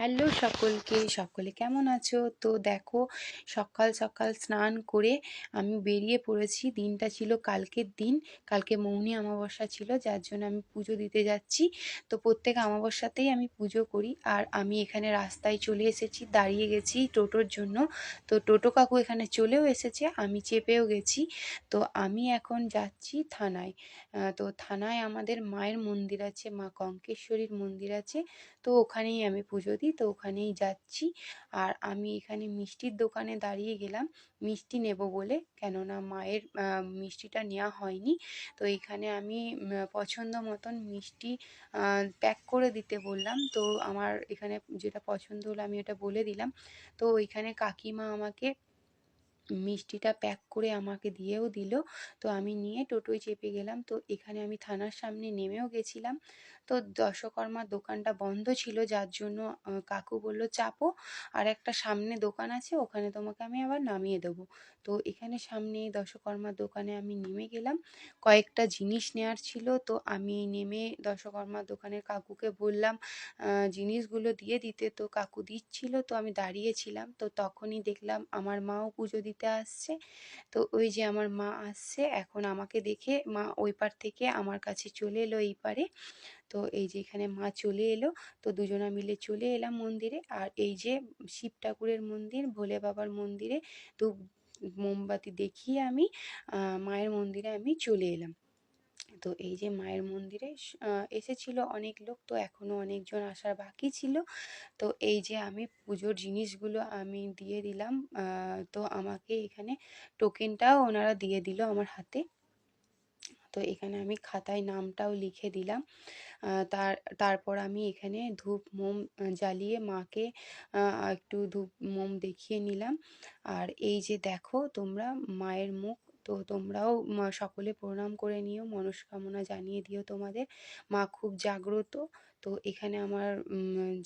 Hello সকলকে, সকলে কেমন আছো? তো দেখো, সকাল সকাল স্নান করে আমি বেরিয়ে পড়েছি। দিনটা ছিল কালকের দিন। কালকে মৌনি অমাবস্যা ছিল, যার জন্য আমি পুজো দিতে যাচ্ছি। তো প্রত্যেক অমাবস্যাতেই আমি পুজো করি আর আমি এখানে রাস্তায় চলে এসেছি, দাঁড়িয়ে গেছি টোটোর জন্য। তো টোটো কাকু এখানে চলেও এসেছে, আমি চেপেও গেছি। তো আমি এখন যাচ্ছি থানায়। তো থানায় আমাদের মায়ের মন্দির আছে, মা কঙ্কেশ্বরীর মন্দির আছে। তো ওখানেই আমি পুজো দিই। তো ওখানেই যাচ্ছি। আর আমি এখানে মিষ্টির দোকানে দাঁড়িয়ে গেলাম। মিষ্টি নেব বলে। কেননা মায়ের মিষ্টিটা নেওয়া হয়নি। তো এখানে আমি পছন্দ মতন মিষ্টি প্যাক করে দিতে বললাম। তো আমার এখানে যেটা পছন্দ হলো আমি ওটা বলে দিলাম। তো ওইখানে কাকিমা আমাকে মিষ্টিটা প্যাক করে আমাকে দিয়েও দিল। তো আমি নিয়ে টোটোয় চেপে গেলাম। তো এখানে আমি থানার সামনে নেমেও গেছিলাম। তো দশকর্মার দোকানটা বন্ধ ছিল, যার জন্য কাকু বলল, চাপো। আর একটা সামনে দোকান আছে, ওখানে তোমাকে আমি আবার নামিয়ে দেবো। তো এখানে সামনে দশকর্মার দোকানে আমি নেমে গেলাম। কয়েকটা জিনিস নেওয়ার ছিল। তো আমি নেমে দশকর্মার দোকানের কাকুকে বললাম জিনিসগুলো দিয়ে দিতে। তো কাকু দিচ্ছিল। তো আমি দাঁড়িয়েছিলাম তো তখনই দেখলাম, আমার মাও পুজো দিতে আসছে। তো ওই যে আমার মা আসছে, এখন আমাকে দেখে মা ওই পার থেকে আমার কাছে চলে এলো এই পারে। তো এই যে এখানে মা চলে এলো, তো দুজনা মিলে চলে এলাম মন্দিরে। আর এই যে শিব ঠাকুরের মন্দির, ভোলে বাবার মন্দিরে, তো মোমবাতি দেখিয়ে আমি মায়ের মন্দিরে আমি চলে এলাম। তো এই যে মায়ের মন্দিরে এসেছিল অনেক লোক, তো এখনও অনেকজন আসার বাকি ছিল। তো এই যে আমি পুজোর জিনিসগুলো আমি দিয়ে দিলাম তো আমাকে এখানে টোকেনটাও ওনারা দিয়ে দিল আমার হাতে। তো এখানে আমি খাতায় নামটাও লিখে দিলাম। তার, তারপর আমি এখানে ধূপ, মোম জ্বালিয়ে মাকে একটু ধূপ, মোম দেখিয়ে নিলাম। আর এই যে দেখো তোমরা মায়ের মুখ তো তোমরাও সকলে প্রণাম করে নিও মনস্কামনা জানিয়ে দিও তোমাদের। মা খুব জাগ্রত। তো এখানে আমার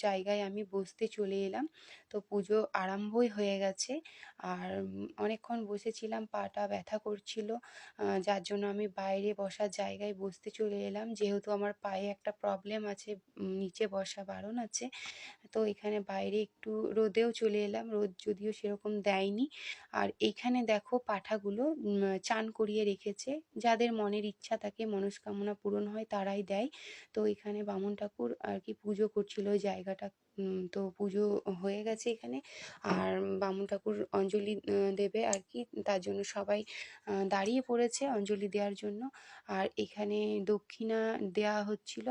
জায়গায় আমি বসতে চলে এলাম। তো পুজো আরম্ভই হয়ে গেছে। আর অনেকক্ষণ বসেছিলাম পাটা ব্যথা করছিল। যার জন্য আমি বাইরে বসার জায়গায় বসতে চলে এলাম। যেহেতু আমার পায়ে একটা প্রবলেম আছে নিচে বসা বারণ আছে, তো এখানে বাইরে একটু রোদেও চলে এলাম। রোদ যদিও সেরকম দেয়নি। আর এইখানে দেখো পাঠাগুলো চান করিয়ে রেখেছে। যাদের মনের ইচ্ছা থাকে, মনস্কামনা পূরণ হয়, তারাই দেয়। তো এখানে বামুন ঠাকুর আর কি পুজো করছিল ওই জায়গাটা তো পুজো হয়ে গেছে এখানে। আর বামুন ঠাকুর অঞ্জলি দেবে আর কি তার জন্য সবাই দাঁড়িয়ে পড়েছে অঞ্জলি দেওয়ার জন্য। আর এখানে দক্ষিণা দেওয়া হচ্ছিল।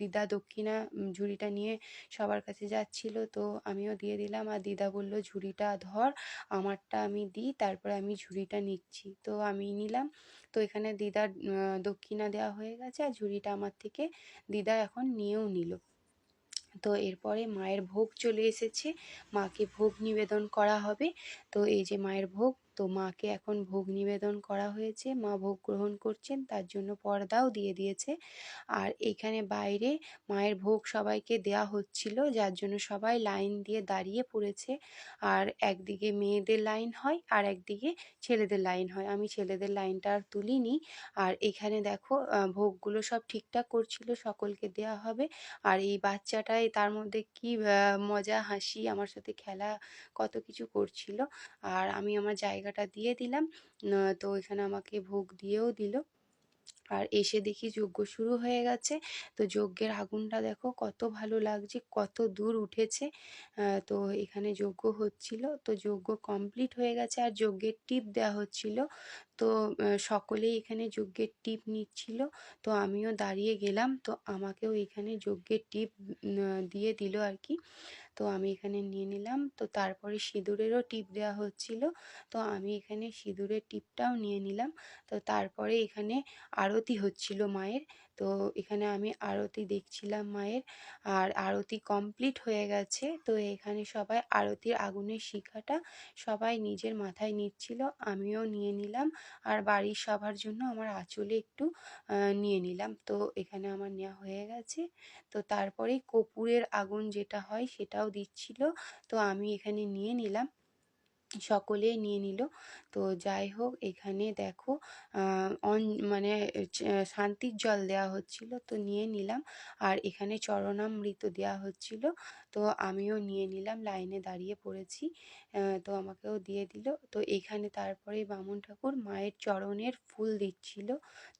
দিদা দক্ষিণা ঝুড়িটা নিয়ে সবার কাছে যাচ্ছিল। তো আমিও দিয়ে দিলাম। আর দিদা বলল, ঝুড়িটা ধর, আমারটা আমি দিই, তারপরে আমি ঝুড়িটা নিচ্ছি। তো আমি নিলাম। তো এখানে দিদার দক্ষিণা দেওয়া হয়ে গেছে। আর ঝুড়িটা আমার থেকে দিদা এখন নিয়েও নিল। তো এরপরে মায়ের ভোগ চলে এসেছে। মাকে ভোগ নিবেদন করা হবে। তো এই যে মায়ের ভোগ তো মাকে এখন ভোগ নিবেদন করা হয়েছে। মা ভোগ গ্রহণ করছেন, তার জন্য পর্দাও দিয়ে দিয়েছে। আর এখানে বাইরে মায়ের ভোগ সবাইকে দেয়া হচ্ছিল, যার জন্য সবাই লাইন দিয়ে দাঁড়িয়ে পড়েছে। আর একদিকে মেয়েদের লাইন হয়, আর একদিকে ছেলেদের লাইন হয়। আমি ছেলেদের লাইনটা আর তুলিনি। আর এখানে দেখো ভোগগুলো সব ঠিকঠাক করছিল, সকলকে দেয়া হবে। আর এই বাচ্চাটাই তার মধ্যে কি মজা, হাসি, আমার সাথে খেলা কত কিছু করছিল। আর আমি আমার জায়গা টাকাটা দিয়ে দিলাম। তো এখানে আমাকে ভোগ দিয়েও দিল। আর এসে দেখি যজ্ঞ শুরু হয়ে গেছে। তো যজ্ঞের আগুনটা দেখো কত ভালো লাগছে, কত দূর উঠেছে। তো এখানে যজ্ঞ হচ্ছিল। তো যজ্ঞ কমপ্লিট হয়ে গেছে। আর যজ্ঞের টিপ দেওয়া হচ্ছিল। তো সকলেই এখানে যজ্ঞের টিপ নিচ্ছিল। তো আমিও দাঁড়িয়ে গেলাম। তো আমাকেও এখানে যজ্ঞের টিপ দিয়ে দিল আর কি তো আমি এখানে নিয়ে নিলাম। তো তারপরে সিঁদুরেরও টিপ দেওয়া হচ্ছিল। তো আমি এখানে সিঁদুরের টিপটাও নিয়ে নিলাম। তো তারপরে এখানে আরতি হচ্ছিল মায়ের। তো এখানে আমি আরতি দেখছিলাম মায়ের। আর আরতি কমপ্লিট হয়ে গেছে। তো এখানে সবাই আরতির আগুনের শিখাটা সবাই নিজের মাথায় নিচ্ছিল। আমিও নিয়ে নিলাম। আর বাড়ির সবার জন্য আমার আঁচলে একটু নিয়ে নিলাম। তো এখানে আমার নেওয়া হয়ে গেছে। তো তারপরে কপুরের আগুন যেটা হয় সেটাও দিচ্ছিল। তো আমি এখানে নিয়ে নিলাম। সকলেই নিয়ে নিল। তো যাই হোক, এখানে দেখো অন মানে শান্তির জল দেওয়া হচ্ছিল, তো নিয়ে নিলাম। আর এখানে চরণামৃত দেওয়া হচ্ছিল, তো আমিও নিয়ে নিলাম, লাইনে দাঁড়িয়ে পড়েছি তো আমাকেও দিয়ে দিল। তো এখানে তারপরে বামুন ঠাকুর মায়ের চরণের ফুল দিচ্ছিল,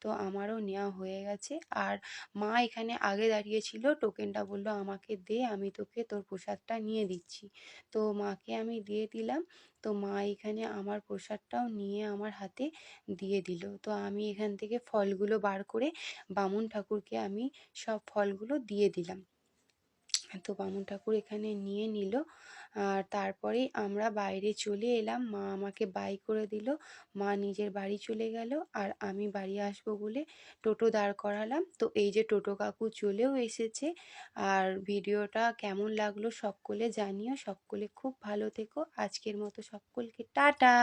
তো আমারও নেওয়া হয়ে গেছে। আর মা এখানে আগে দাঁড়িয়েছিল, টোকেনটা বলল, আমাকে দে, আমি তোকে তোর প্রসাদটা নিয়ে দিচ্ছি। তো মাকে আমি দিয়ে দিলাম। তো মা এখানে আমার প্রসাদটাও নিয়ে আমার হাতে দিয়ে দিল। তো আমি এখান থেকে ফলগুলো বার করে বামুন ঠাকুরকে আমি সব ফলগুলো দিয়ে দিলাম। তো বামুন ঠাকুর এখানে নিয়ে নিল। আর তারপরেই আমরা বাইরে চলে এলাম। মা আমাকে বাই করে দিল। মা নিজের বাড়ি চলে গেল। আর আমি বাড়ি আসব বলে টোটো দাঁড় করালাম। তো এই যে টোটো কাকু চলেও এসেছে। আর ভিডিওটা কেমন লাগল সকলে জানিও। সকলে খুব ভালো থেকো। আজকের মতো সকলকে টাটা!